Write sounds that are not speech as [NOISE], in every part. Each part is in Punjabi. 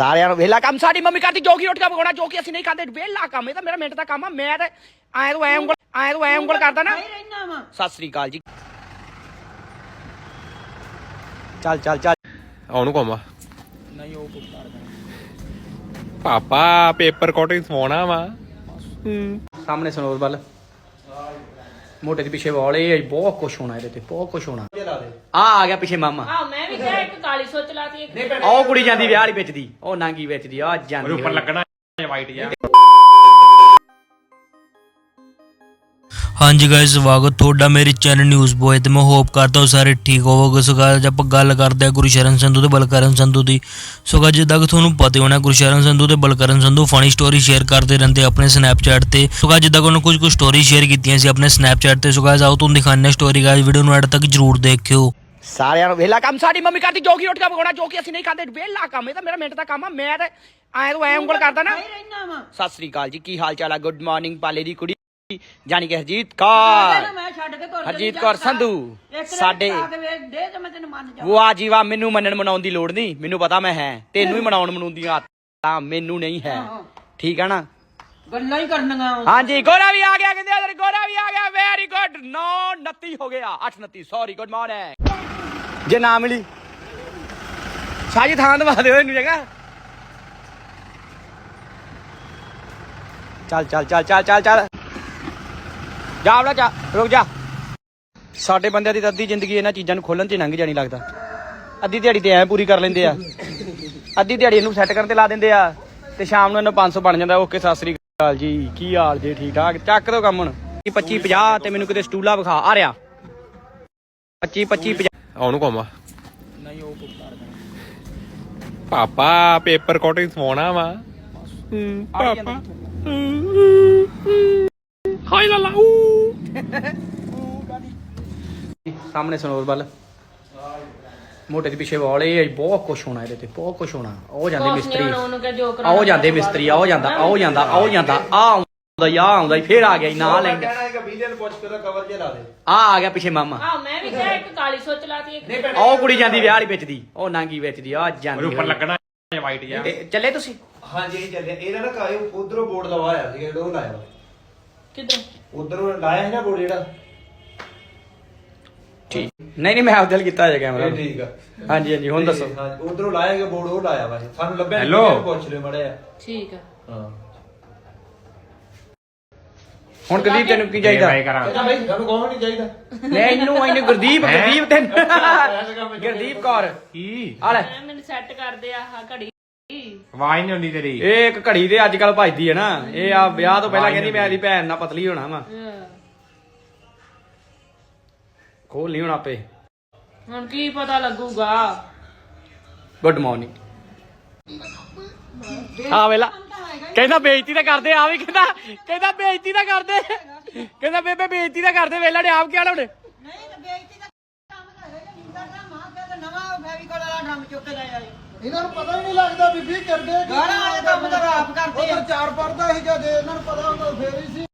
ਸਾਰਿਆਂ ਨੂੰ ਵੇਲਾ ਕੰਮ ਸਾਡੀ ਮੰਮੀ ਕਰਦੀ ਜੋਗੀ ਰੋਟੀਆਂ ਪਕਾਉਣਾ ਜੋ ਕਿ ਅਸੀਂ ਨਹੀਂ ਖਾਂਦੇ ਵੇਲਾ ਕੰਮ ਇਹ ਤਾਂ ਮੇਰਾ ਮਿੰਟ ਦਾ ਕੰਮ ਆ ਮੈਂ ਤਾਂ ਐਂ ਤੋਂ ਐਂ ਉਂਗਲ ਐਂ ਤੋਂ ਐਂ ਉਂਗਲ ਕਰਦਾ ਨਾ। ਸਤਿ ਸ੍ਰੀ ਅਕਾਲ ਜੀ। ਚੱਲ ਚੱਲ ਚੱਲ। ਉਹਨੂੰ ਕਮਾ ਨਹੀਂ ਉਹ ਪੁੱਤਾਰ ਪਾਪਾ ਪੇਪਰ ਕੋਟਿੰਗ ਸਵਾਉਣਾ ਵਾ। ਸਾਹਮਣੇ ਸਨੋਰ ਵੱਲ ਮੋਟੇ ਦੇ ਪਿੱਛੇ ਵਾਲੇ ਬਹੁਤ ਕੁਛ ਹੋਣਾ ਇਹਦੇ ਤੇ ਬਹੁਤ ਕੁਛ ਹੋਣਾ। ਆ ਆ ਗਿਆ ਪਿੱਛੇ ਮਾਮਾ। ਆਹ ਮੈਂ ਵੀ ਕਿਹਾ ਇੱਕ ਕਾਲੀ ਸੋਚ ਲਾਤੀ ਇੱਕ ਉਹ ਕੁੜੀ ਜਾਂਦੀ ਵਿਆਹ ਵਾਲੀ ਵਿੱਚ ਦੀ ਉਹ ਨਾਂਗੀ ਵਿੱਚ ਦੀ ਆ ਜਾਂਦੀ ਉੱਪਰ ਲੱਗਣਾ ਵਾਈਟ ਜਿਹਾ ਹਾਂਜੀ ਗਾਇਸ ਸਵਾਗਤ ਤੁਹਾਡਾ ਮੇਰੇ ਚੈਨਲ ਨਿਊਜ਼ ਬੋਏ ਤੇ ਮੈਂ ਹੋਪ ਕਰਦਾ ਹਾਂ ਸਾਰੇ ਠੀਕ ਹੋਵੋਗੇ। ਸੋ ਅੱਜ ਆਪਾਂ ਗੱਲ ਕਰਦੇ ਹਾਂ ਗੁਰਸ਼ਰਨ ਸੰਧੂ ਤੇ ਬਲਕਰਨ ਸੰਧੂ ਦੀ। ਸੋ guys, ਜਿੱਦਾਂ ਕਿ ਤੁਹਾਨੂੰ ਪਤਾ ਹੀ ਹੋਣਾ ਗੁਰਸ਼ਰਨ ਸੰਧੂ ਤੇ Balkaran Sandhu funny story share ਕਰਦੇ ਰਹਿੰਦੇ ਆਪਣੇ ਸਨੈਪਚੈਟ ਤੇ। ਸੋ guys, ਜਿੱਦਾਂ ਕਿ ਉਹਨਾਂ ਕੁਝ ਕੁ ਸਟੋਰੀ ਸ਼ੇਅਰ ਕੀਤੀਆਂ ਸੀ ਆਪਣੇ ਸਨੈਪਚੈਟ ਤੇ। ਸੋ guys, ਆਓ ਤੁਹਾਨੂੰ ਦਿਖਾਉਂਦੇ ਹਾਂ ਸਟੋਰੀ ਗਾਇਸ ਵੀਡੀਓ ਨੂੰ ਐਡ ਤੱਕ ਜਰੂਰ ਦੇਖਿਓ। ਸਾਰਿਆਂ ਨੂੰ ਵੇਲਾ ਕੰਮ ਸਾਡੀ ਮੰਮੀ ਕਰਦੀ ਜੋਗੀ ਰੋਟੀਆਂ ਪਕਾਉਣਾ ਜੋ ਕਿ ਅਸੀਂ ਨਹੀਂ ਖਾਂਦੇ ਵੇਲਾ ਕੰਮ ਇਹ ਤਾਂ ਮੇਰਾ ਮਿੰਟ ਦਾ ਕੰਮ ਆ ਮੈਂ ਤਾਂ ਐਂ ਤੋਂ ਐਂ ਉਂਗਲ ਕਰਦਾ ਨਾ। ਸਤਿ ਸ੍ਰੀ ਅਕਾਲ ਜੀ ਕੀ ਹਾਲ ਚਾਲ ਆ? ਗੁੱਡ ਮਾਰਨਿੰਗ ਪਾਲੇ ਦੀ ਕੁੜੀ। ਜਾਨੀ ਕਿ ਹਰਜੀਤ ਕੌਰ। ਮੈਂ ਛੱਡ ਕੇ ਤੁਰ ਹਰਜੀਤ ਕੌਰ ਸੰਧੂ ਸਾਡੇ ਦੇ ਤੇ ਮੈਂ ਤੈਨੂੰ ਮੰਨ ਜਾ ਮੰਨਣ ਮਨਾਉਣ ਦੀ ਲੋੜ ਨਹੀਂ। ਮੈਨੂੰ ਪਤਾ ਮੈਂ ਹੈ। ਤੈਨੂੰ ਹੀ ਮਨਾਉਣ ਮਨਾਉਣ ਦੀ ਆਦਤਾਂ ਮੈਨੂੰ ਨਹੀਂ ਹੈ। ਠੀਕ ਆ ਨਾ? ਗੱਲਾਂ ਹੀ ਕਰਨੀਆਂ। ਹਾਂਜੀ ਗੋਰਾ ਵੀ ਆ ਗਿਆ ਕਹਿੰਦੇ ਅਦਰ ਗੋਰਾ ਵੀ ਆ ਗਿਆ। ਵੈਰੀ ਗੁੱਡ 9 29 ਹੋ ਗਿਆ। 8 29 ਸੌਰੀ ਗੁੱਡ ਮਾਰਨਿੰਗ ਜੇ ਨਾ ਮਿਲੀ ਸਾਜੀ ਥਾਂ ਦਵਾ ਦਿਓ ਇਹਨੂੰ ਜਗ੍ਹਾ। ਚੱਲ ਚੱਲ ਚੱਲ ਚੱਲ ਚੱਲ ਚੱਲ। ਜਾ ਆਪਣਾ ਚਾ ਰੁਕ ਜਾ। ਸਾਡੇ ਬੰਦਿਆਂ ਦੀ ਤਾਂ ਅੱਧੀ ਜ਼ਿੰਦਗੀ ਇਹਨਾਂ ਚੀਜ਼ਾਂ ਨੂੰ ਖੋਲਣ 'ਚ ਹੀ ਲੰਘ ਜਾਣੀ ਲੱਗਦਾ। ਅੱਧੀ ਦਿਹਾੜੀ ਤੇ ਐ ਪੂਰੀ ਕਰ ਲੈਂਦੇ ਆ। ਅੱਧੀ ਦਿਹਾੜੀ ਇਹਨੂੰ ਸੈੱਟ ਕਰਨ ਤੇ ਲਾ ਦਿੰਦੇ ਆ ਤੇ ਸ਼ਾਮ ਨੂੰ ਇਹਨੂੰ 500 ਬਣ ਜਾਂਦਾ। ਓਕੇ ਸਤਿ ਸ੍ਰੀ ਅਕਾਲ ਜੀ। ਕੀ ਹਾਲ ਜੀ ਠੀਕ ਠਾਕ? ਚੱਕ ਦੋ ਕੰਮ ਹੁਣ। 25 50 ਤੇ ਮੈਨੂੰ ਕਿਤੇ ਸਟੂਲਾ ਵਿਖਾ। ਆ ਰਿਹਾ। 25 25 50 ਉਹਨੂੰ ਕਮਾ ਨਹੀਂ ਉਹ ਪਾਪਾ ਪੇਪਰ ਕੋਟਿੰਗ ਸਵਾਉਣਾ ਵਾ। ਪਾਪਾ। ਹਾਈ ਲਾ ਲਾ ਸਾਹਮਣੇ ਸਨੋਰ ਵੱਲ। ਮੋਟੇ ਦੇ ਪਿੱਛੇ ਵਾਲੇ ਬਹੁਤ ਕੁਛ ਹੋਣਾ ਇਹਦੇ ਤੇ ਬਹੁਤ ਕੁਛ ਹੋਣਾ। ਉਹ ਜਾਂਦੇ ਕੁਛ ਮਿਸਤਰੀ। ਹੋਣਾ, ਉਹਨੂੰ ਕਿਹਾ ਜੋ ਆਓ ਜਾਂਦੇ ਮਿਸਤਰੀ ਆਓ ਜਾਂਦਾ ਆਓ ਜਾਂਦਾ ਆਓ ਜਾਂਦਾ ਆ ਆਉਂਦਾ ਆ ਆਉਂਦਾ ਈ, ਫੇਰ ਆ ਗਿਆ ਨਾ ਲੈਂਦੇ। ਆ ਆ ਗਿਆ ਪਿੱਛੇ ਮਾਮਾ। ਆਹ ਮੈਂ ਵੀ ਕਿਹਾ ਇੱਕ ਕਾਲੀ ਸੋਚ ਲਾਤੀ ਇੱਕ ਉਹ ਕੁੜੀ ਜਾਂਦੀ ਵਿਆਹ ਵਾਲੀ ਵਿੱਚ ਦੀ ਉਹ ਨਾਂਗੀ ਵਿੱਚ ਦੀ ਆ ਜਾਂਦੀ ਉਹਦੇ ਉੱਪਰ ਲੱਗਣਾ ਵਾਈਟ ਜਿਹਾ। ਚੱਲੇ ਤੁਸੀਂ? ਹਾਂਜੀ ਇਹ ਚੱਲਿਆ ਇਹਨਾਂ ਨਾ ਕਾਇਓ ਉਧਰੋਂ ਬੋਰਡ ਲਵਾਇਆ ਸੀ ਜਿਹੜਾ ਉਹ ਲਾਇਆ। ਕਿੱਧਰ? ਉਧਰੋਂ ਲਾਇਆ ਸੀ ਨਾ ਬੋਰਡ ਜਿਹੜਾ? ਠੀਕ। ਨਹੀਂ ਨਹੀਂ ਮੈਂ ਆਪਦੇ ਵੱਲ ਕੀਤਾ ਹੋਇਆ ਕੈਮਰਾ ਇਹ ਠੀਕ ਆ। ਹਾਂਜੀ ਹਾਂਜੀ ਹੁਣ ਦੱਸੋ। ਹਾਂਜੀ ਉਧਰੋਂ ਲਾਇਆ ਗਿਆ ਬੋਰਡ ਉਹ ਲਾਇਆ ਵਾ ਇਹ। ਸਾਨੂੰ ਲੱਭਿਆ ਨੀ, Hello? ਪੁੱਛ ਲਿਓ ਮੜਿਆ ਠੀਕ ਆ। ਹਾਂ। ਹੁਣ ਕੁਲਦੀਪ ਤੈਨੂੰ ਕੀ ਬਾਈ ਚਾਹੀਦਾ ਕਰਾਂ। ਅੱਛਾ ਭਾਈ ਸਾਨੂੰ ਕੋਹ ਨਹੀਂ ਚਾਹੀਦਾ। ਨਹੀਂ ਇਹਨੂੰ ਇਹਨੂੰ ਗੁਰਦੀਪ ਹੈਂ? ਗੁਰਦੀਪ ਤੈਨੂੰ। ਗੁਰਦੀਪ ਕੌਰ। ਕੀ? ਆ ਲੈ। ਮੈਨੂੰ ਸੈੱਟ ਕਰਦੇ ਆ ਆਹ ਘੜੀ। ਆਵਾਜ਼ ਨਹੀਂ ਹੁੰਦੀ ਤੇਰੀ। ਇਹ ਇੱਕ ਘੜੀ ਤੇ ਅੱਜ ਕੱਲ ਭਜਦੀ ਹੈ ਨਾ। ਇਹ ਆ ਵਿਆਹ ਤੋਂ ਪਹਿਲਾਂ ਕਹਿੰਦੀ ਮੈਂ ਇਹਦੀ ਭੈਣ ਨਾਲ ਪਤਲੀ ਹੋਣਾ ਵਾ। ਹਾਂ। ਖੋਲ ਨਹੀਂ ਹੋਣਾ ਆਪੇ। ਹੁਣ ਕੀ ਪਤਾ ਲੱਗੂਗਾ? ਗੁੱਡ ਮਾਰਨਿੰਗ ਆ ਵੇਲਾ। ਕਹਿੰਦਾ ਬੇਇੱਜ਼ਤੀ ਤਾਂ ਕਰਦੇ ਆ ਵੀ ਕਹਿੰਦਾ ਕਹਿੰਦਾ ਬੇਇੱਜ਼ਤੀ ਤਾਂ ਕਰਦੇ। ਕਹਿੰਦਾ ਬੇਬੇ ਬੇਇੱਜ਼ਤੀ ਤਾਂ ਕਰਦੇ ਵੇਲਾ ਨੇ ਆਪ ਕਿਹਾ ਲਾਉਣੇ ਨਹੀਂ ਤੇ ਬੇਇੱਜ਼ਤੀ ਦਾ ਕੰਮ ਕਰ ਰਿਹਾ ਮੁੰਡਾ ਦਾ ਮਾਂ ਪਿਓ ਦਾ ਨਵਾਂ ਫੈਵੀਕੋਲ ਵਾਲਾ ਡਰਮ ਚੁੱਕ ਕੇ ਲੈ ਆਏ ਇਹਨਾਂ ਨੂੰ ਪਤਾ ਹੀ ਨਹੀਂ ਲੱਗਦਾ ਬੀਬੀ ਕਰਦੇ ਕੀ ਗਾਲਾਂ ਵਾਲੇ ਕੰਮ ਤਾਂ ਆਪ ਕਰਦੇ ਆ। ਉਧਰ ਚਾਰ ਪੜਦਾ ਸੀ ਜਦ ਇਹਨਾਂ ਨੂੰ ਪਤਾ ਹੁੰਦਾ ਫੇਰ ਹੀ ਸੀ।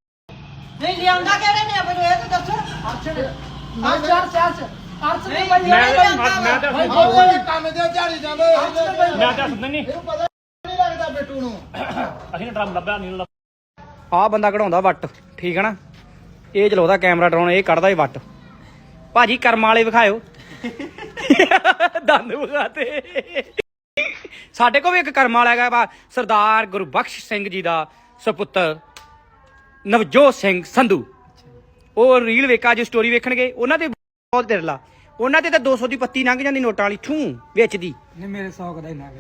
ਨਹੀਂ ਲਿਆਂਦਾ ਕਿਹੜੇ ਨੇ ਮੈਨੂੰ ਇਹ ਤਾਂ ਦੱਸੋ। ਅਰਸ਼ ਅਰਸ਼ ਅਰਸ਼ ਅਰਸ਼ ਨਹੀਂ, ਭਾਈ ਮੈਂ ਤਾਂ- ਮੈਂ ਤਾਂ- ਭਾਈ ਉਹ ਕੰਮ ਤੇ ਝਾੜੀ ਜਾਂਦੇ ਮੈਂ ਤਾਂ ਨਹੀਂ ਇਹਨੂੰ ਪਤਾ ਨਹੀਂ ਲੱਗਦਾ ਬੇਟੂ ਨੂੰ। ਆ ਬੰਦਾ ਕਢਾਉਂਦਾ ਵੱਟ ਠੀਕ ਹੈ ਨਾ? ਇਹ ਚਲਾਉਂਦਾ ਕੈਮਰਾ ਡਰਾਉਣ ਇਹ ਕੱਢਦਾ ਹੀ ਵੱਟ। ਭਾਜੀ ਕਰਮ ਵਾਲੇ ਵਿਖਾਇਓ। [LAUGHS] ਦੰਦ ਵਿਖਾਤੇ। ਸਾਡੇ ਕੋਲ ਵੀ ਇੱਕ ਕਰਮ ਵਾਲਾ ਹੈਗਾ ਵਾ ਸਰਦਾਰ ਗੁਰਬਖਸ਼ ਸਿੰਘ ਜੀ ਦਾ ਸੁਪੁੱਤਰ ਨਵਜੋਤ ਸਿੰਘ ਸੰਧੂ। ਉਹ ਰੀਲ ਵੇਖਾ ਜੇ ਸਟੋਰੀ ਵੇਖਣਗੇ। ਉਹਨਾਂ ਤੇ ਬਹੁਤ ਦਿਰਲਾ ਉਹਨਾਂ ਤੇ ਤਾਂ 200 ਦੀ ਪੱਤੀ ਲੰਘ ਜਾਂਦੀ ਨੋਟਾਂ ਵਾਲੀ ਠੂ ਵਿੱਚ ਦੀ ਨਹੀਂ ਮੇਰੇ ਸੌਕ ਦਾ ਹੀ ਨਾ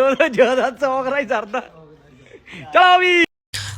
200 ਜ਼ਿਆਦਾ 100 ਕਰਾਈ ਸਰਦਾ। ਚਲੋ ਵੀ।